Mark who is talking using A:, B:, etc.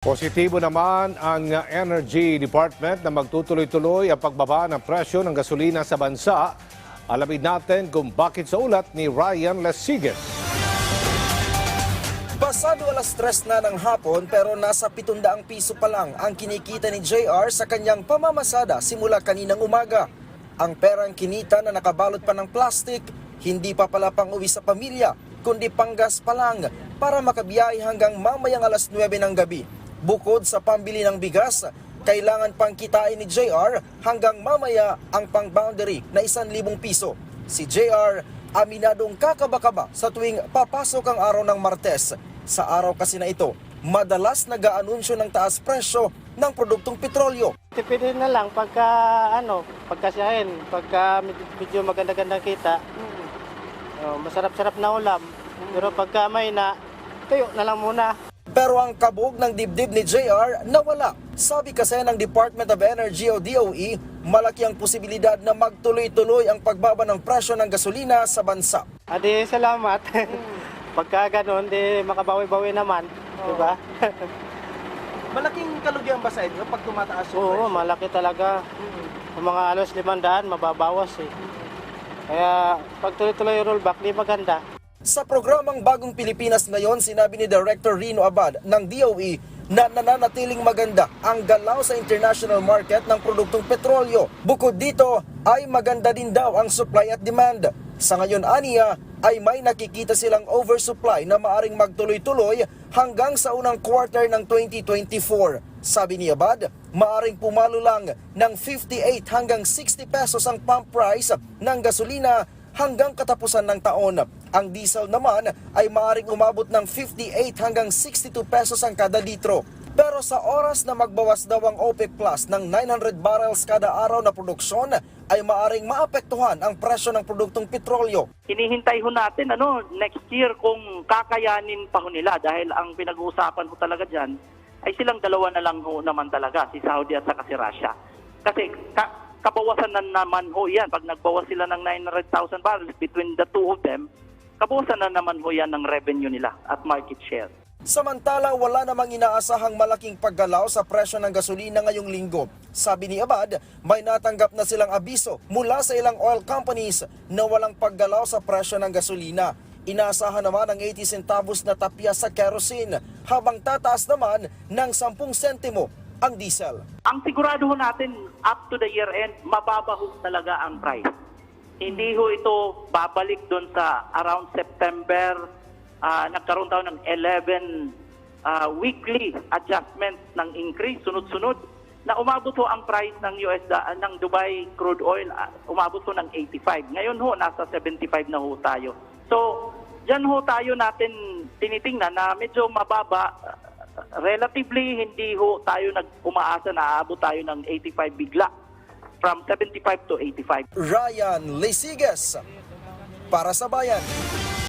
A: Positibo naman ang Energy Department na magtutuloy-tuloy ang pagbaba ng presyo ng gasolina sa bansa. Alamin natin kung bakit sa ulat ni Ryan Lesigas.
B: Pasado alas tres na ng hapon pero nasa 700 piso pa lang ang kinikita ni JR sa kanyang pamamasada simula kaninang umaga. Ang perang kinita na nakabalot pa ng plastic, hindi pa pala pang uwi sa pamilya, kundi panggas pa lang para makabiyahe hanggang mamayang alas 9 ng gabi. Bukod sa pambili ng bigas, kailangan pang kitain ni JR hanggang mamaya ang pang-boundary na 1,000 piso. Si JR aminadong kakaba-kaba sa tuwing papasok ang araw ng Martes. Sa araw kasi na ito, madalas nag-aanunsyo ng taas presyo ng produktong petrolyo.
C: Tipidin na lang pagka ano, pagkasiyahin, pagka med- medyo maganda-ganda kita. Oh, masarap-sarap na ulam. Pero pagka may na, tuyo na lang muna.
B: Pero ang kabog ng dibdib ni JR nawala. Sabi kasi ng Department of Energy o DOE, malaki ang posibilidad na magtuloy-tuloy ang pagbaba ng presyo ng gasolina sa bansa.
C: Adi, salamat. pagka ganun, di makabawi-bawi naman. Di ba?
D: Malaking kalugian ba sa inyo pag tumataas yung
C: Oo,
D: presyo?
C: malaki talaga. Kung mga alos limandaan, mababawas eh. Kaya pag tuloy-tuloy yung rollback, di maganda.
B: Sa programang Bagong Pilipinas ngayon, sinabi ni Director Rino Abad ng DOE na nananatiling maganda ang galaw sa international market ng produktong petrolyo. Bukod dito, ay maganda din daw ang supply at demand. Sa ngayon, aniya, ay may nakikita silang oversupply na maaring magtuloy-tuloy hanggang sa unang quarter ng 2024. Sabi ni Abad, maaring pumalo lang ng 58 hanggang 60 pesos ang pump price ng gasolina hanggang katapusan ng taon. Ang diesel naman ay maaaring umabot ng 58 hanggang 62 pesos ang kada litro. Pero sa oras na magbawas daw ang OPEC Plus ng 900 barrels kada araw na produksyon, ay maaring maapektuhan ang presyo ng produktong petrolyo.
E: hinihintay ho natin ano next year kung kakayanin pa ho nila dahil ang pinag-uusapan ho talaga diyan ay silang dalawa na lang ho naman talaga si Saudi at saka si Russia. Kasi ka- kabawasan na naman ho yan pag nagbawas sila ng 900,000 barrels between the two of them kabawasan na naman ho yan ng revenue nila at market share.
B: Samantala, wala namang inaasahang malaking paggalaw sa presyo ng gasolina ngayong linggo. Sabi ni Abad, may natanggap na silang abiso mula sa ilang oil companies na walang paggalaw sa presyo ng gasolina. Inaasahan naman ang 80 centavos na tapya sa kerosene, habang tataas naman ng 10 sentimo ang diesel.
E: Ang sigurado ho natin up to the year end, mababa ho talaga ang price. Hindi ho ito babalik doon sa around September, ah, nagkaroon tayo ng 11 ah, weekly adjustment ng increase, sunod-sunod, na umabot ho ang price ng US da, ah, ng Dubai crude oil, ah, umabot ho ng 85. Ngayon ho, nasa 75 na ho tayo. So, dyan ho tayo natin tinitingnan na medyo mababa relatively hindi ho tayo nag-umaasa na aabot tayo ng 85 bigla from 75 to 85.
B: Ryan Lesigas para sa Bayan.